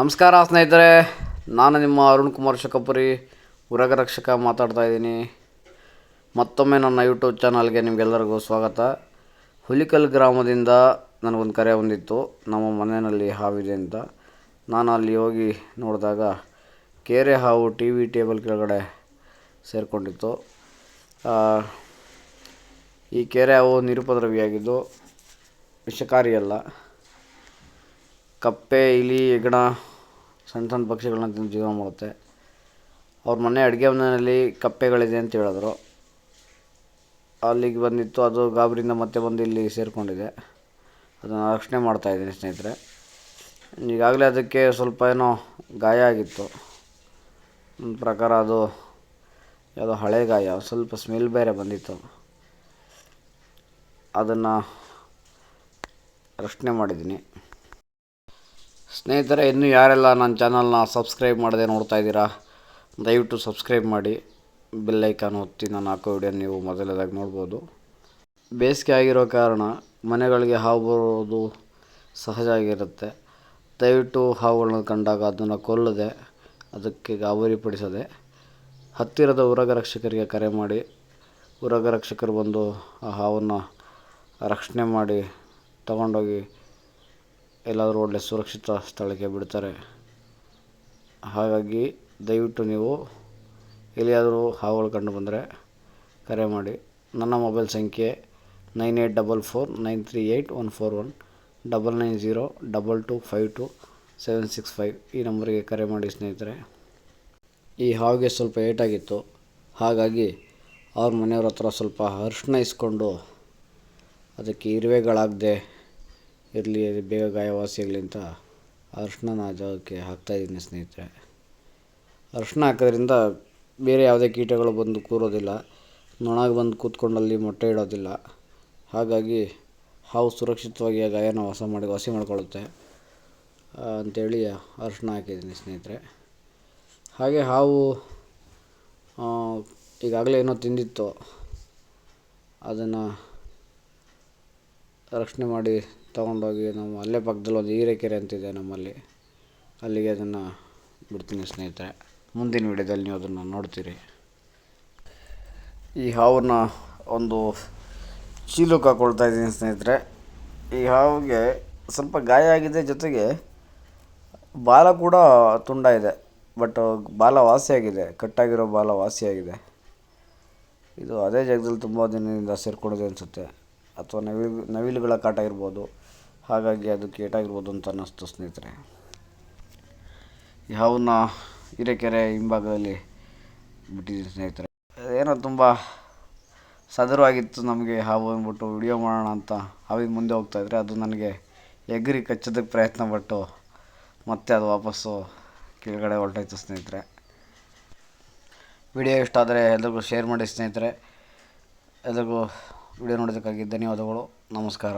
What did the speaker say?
ನಮಸ್ಕಾರ ಸ್ನೇಹಿತರೆ, ನಾನು ನಿಮ್ಮ ಅರುಣ್ ಕುಮಾರ್ ಶಕಪುರಿ ಉರಗರಕ್ಷಕ ಮಾತಾಡ್ತಾ ಇದ್ದೀನಿ. ಮತ್ತೊಮ್ಮೆ ನನ್ನ ಯೂಟ್ಯೂಬ್ ಚಾನಲ್ಗೆ ನಿಮಗೆಲ್ಲರಿಗೂ ಸ್ವಾಗತ. ಹುಲಿಕಲ್ ಗ್ರಾಮದಿಂದ ನನಗೊಂದು ಕರೆ ಬಂದಿತ್ತು. ನಮ್ಮ ಮನೆಯಲ್ಲಿ ಹಾವಿದೆ ಅಂತ. ನಾನು ಅಲ್ಲಿ ಹೋಗಿ ನೋಡಿದಾಗ ಕೆರೆ ಹಾವು ಟಿ ವಿ ಟೇಬಲ್ ಕೆಳಗಡೆ ಸೇರಿಕೊಂಡಿತ್ತು. ಈ ಕೆರೆ ಹಾವು ನಿರುಪದ್ರವಿಯಾಗಿದ್ದು ವಿಷಕಾರಿಯಲ್ಲ ಕಪ್ಪೆ, ಇಲಿ, ಹೆಗ್ಗಣ, ಸಣ್ಣ ಸಣ್ಣ ಪಕ್ಷಿಗಳನ್ನ ತಿಂದು ಜೀವನ ಮಾಡುತ್ತೆ. ಅವ್ರ ಮನೆ ಅಡುಗೆ ಮನೆಯಲ್ಲಿ ಕಪ್ಪೆಗಳಿದೆ ಅಂತ ಹೇಳಿದ್ರು. ಅಲ್ಲಿಗೆ ಬಂದಿತ್ತು, ಅದು ಗಾಬರಿಯಿಂದ ಮತ್ತೆ ಬಂದು ಇಲ್ಲಿ ಸೇರಿಕೊಂಡಿದೆ. ಅದನ್ನು ರಕ್ಷಣೆ ಮಾಡ್ತಾಯಿದ್ದೀನಿ ಸ್ನೇಹಿತರೆ. ಈಗಾಗಲೇ ಅದಕ್ಕೆ ಸ್ವಲ್ಪ ಏನೋ ಗಾಯ ಆಗಿತ್ತು. ನನ್ನ ಪ್ರಕಾರ ಅದು ಯಾವುದೋ ಹಳೆ ಗಾಯ, ಸ್ವಲ್ಪ ಸ್ಮೆಲ್ ಬೇರೆ ಬಂದಿತ್ತು. ಅದನ್ನು ರಕ್ಷಣೆ ಮಾಡಿದ್ದೀನಿ. ಸ್ನೇಹಿತರೆ, ಇನ್ನೂ ಯಾರೆಲ್ಲ ನನ್ನ ಚಾನಲ್ನ ಸಬ್ಸ್ಕ್ರೈಬ್ ಮಾಡದೆ ನೋಡ್ತಾ ಇದ್ದೀರಾ, ದಯವಿಟ್ಟು ಸಬ್ಸ್ಕ್ರೈಬ್ ಮಾಡಿ. ಬೆಲ್ಲೈಕಾನ್ ಒತ್ತಿ ನಾನು ಹಾಕೋ ವಿಡಿಯೋ ನೀವು ಮೊದಲನೇದಾಗಿ ನೋಡ್ಬೋದು. ಬೇಸಿಗೆ ಆಗಿರೋ ಕಾರಣ ಮನೆಗಳಿಗೆ ಹಾವು ಬರೋದು ಸಹಜ ಆಗಿರುತ್ತೆ. ದಯವಿಟ್ಟು ಹಾವುಗಳನ್ನ ಕಂಡಾಗ ಅದನ್ನು ಕೊಲ್ಲದೆ, ಅದಕ್ಕೆ ಗಾಬರಿ ಪಡಿಸದೆ, ಹತ್ತಿರದ ಉರಗರಕ್ಷಕರಿಗೆ ಕರೆ ಮಾಡಿ ಉರಗರಕ್ಷಕರು ಬಂದು ಆ ಹಾವನ್ನು ರಕ್ಷಣೆ ಮಾಡಿ ತಗೊಂಡೋಗಿ ಎಲ್ಲಾದರೂ ಒಳ್ಳೆ ಸುರಕ್ಷಿತ ಸ್ಥಳಕ್ಕೆ ಬಿಡ್ತಾರೆ. ಹಾಗಾಗಿ ದಯವಿಟ್ಟು ನೀವು ಎಲ್ಲಿಯಾದರೂ ಹಾವುಗಳು ಕಂಡು ಬಂದರೆ ಕರೆ ಮಾಡಿ. ನನ್ನ ಮೊಬೈಲ್ ಸಂಖ್ಯೆ nine eight double four nine three eight one four one double nine zero double two five two seven six five ಈ ನಂಬರಿಗೆ ಕರೆ ಮಾಡಿ ಸ್ನೇಹಿತರೆ. ಈ ಹಾವಿಗೆ ಸ್ವಲ್ಪ ಏಟಾಗಿತ್ತು. ಹಾಗಾಗಿ ಅವ್ರ ಮನೆಯವ್ರ ಹತ್ರ ಸ್ವಲ್ಪ ಅರಿಶಿನ ಇಸ್ಕೊಂಡು ಅದಕ್ಕೆ ಇರುವೆಗಳಾಗದೆ ಇರಲಿ ಬೇಗ ಗಾಯವಾಸಿಯಾಗಲಿ ಅಂತ ಅರಿಶಿನ ಆ ಜಾಗಕ್ಕೆ ಹಾಕ್ತಾಯಿದ್ದೀನಿ ಸ್ನೇಹಿತರೆ. ಅರಿಶಿನ ಹಾಕೋದ್ರಿಂದ ಬೇರೆ ಯಾವುದೇ ಕೀಟಗಳು ಬಂದು ಕೂರೋದಿಲ್ಲ. ನೊಣ ಬಂದು ಕೂತ್ಕೊಂಡಲ್ಲಿ ಮೊಟ್ಟೆ ಇಡೋದಿಲ್ಲ. ಹಾಗಾಗಿ ಹಾವು ಸುರಕ್ಷಿತವಾಗಿ ಆ ಗಾಯನ ವಾಸ ಮಾಡಿ, ವಾಸಿ ಮಾಡಿಕೊಳ್ಳುತ್ತೆ. ಅಂಥೇಳಿ ಅರ್ಶನ ಹಾಕಿದ್ದೀನಿ ಸ್ನೇಹಿತರೆ. ಹಾಗೆ ಹಾವು ಈಗಾಗಲೇ ಏನೋ ತಿಂದಿತ್ತು. ಅದನ್ನು ರಕ್ಷಣೆ ಮಾಡಿ ತೊಗೊಂಡೋಗಿ ನಮ್ಮ ಅಲ್ಲೇ ಪಕ್ಕದಲ್ಲಿ ಒಂದು ಹೀರೆಕೆರೆ ಅಂತಿದೆ ನಮ್ಮಲ್ಲಿ. ಅಲ್ಲಿಗೆ ಅದನ್ನು ಬಿಡ್ತೀನಿ ಸ್ನೇಹಿತರೆ. ಮುಂದಿನ ವಿಡಿಯೋದಲ್ಲಿ ನೀವು ಅದನ್ನು ನೋಡ್ತೀರಿ. ಈ ಹಾವನ್ನ ಒಂದು ಚೀಲಕ್ಕೆ ಹಾಕ್ಕೊಳ್ತಾ ಇದ್ದೀನಿ ಸ್ನೇಹಿತರೆ. ಈ ಹಾವಿಗೆ ಸ್ವಲ್ಪ ಗಾಯ ಆಗಿದೆ, ಜೊತೆಗೆ ಬಾಲ ಕೂಡ ತುಂಡ ಇದೆ. ಬಟ್ ಬಾಲ ವಾಸಿಯಾಗಿದೆ ಕಟ್ಟಾಗಿರೋ ಬಾಲ ವಾಸಿಯಾಗಿದೆ ಇದು ಅದೇ ಜಾಗದಲ್ಲಿ ತುಂಬ ದಿನದಿಂದ ಸೇರ್ಕೊಂಡಿದೆ ಅನಿಸುತ್ತೆ. ಅಥವಾ ನವಿಲು, ನವಿಲುಗಳ ಕಾಟ ಇರ್ಬೋದು ಹಾಗಾಗಿ ಅದು ಕೇಟಾಗಿರ್ಬೋದು ಅಂತ ಅನ್ನಿಸ್ತು ಸ್ನೇಹಿತರೆ. ಯಾವನ್ನ ಹಿರೇಕೆರೆ ಹಿಂಭಾಗದಲ್ಲಿ ಬಿಟ್ಟಿದ್ದೀನಿ ಸ್ನೇಹಿತರೆ? ಏನೋ ತುಂಬ ಸದರವಾಗಿತ್ತು ನಮಗೆ ಹಾವು ಅಂದ್ಬಿಟ್ಟು ವಿಡಿಯೋ ಮಾಡೋಣ ಅಂತ ಹಾವಿಗೆ ಮುಂದೆ ಹೋಗ್ತಾಯಿದ್ರೆ ಅದು ನನಗೆ ಎಗರಿ ಕಚ್ಚೋದಕ್ಕೆ ಪ್ರಯತ್ನ ಪಟ್ಟು ಮತ್ತೆ ಅದು ವಾಪಸ್ಸು ಕೆಳಗಡೆ ಹೊರಟಾಯ್ತು ಸ್ನೇಹಿತರೆ. ವಿಡಿಯೋ ಇಷ್ಟ ಆದರೆ ಎಲ್ರಿಗೂ ಶೇರ್ ಮಾಡಿ ಸ್ನೇಹಿತರೆ. ಎಲ್ರಿಗೂ ವಿಡಿಯೋ ನೋಡೋದಕ್ಕಾಗಿ ಧನ್ಯವಾದಗಳು. ನಮಸ್ಕಾರ.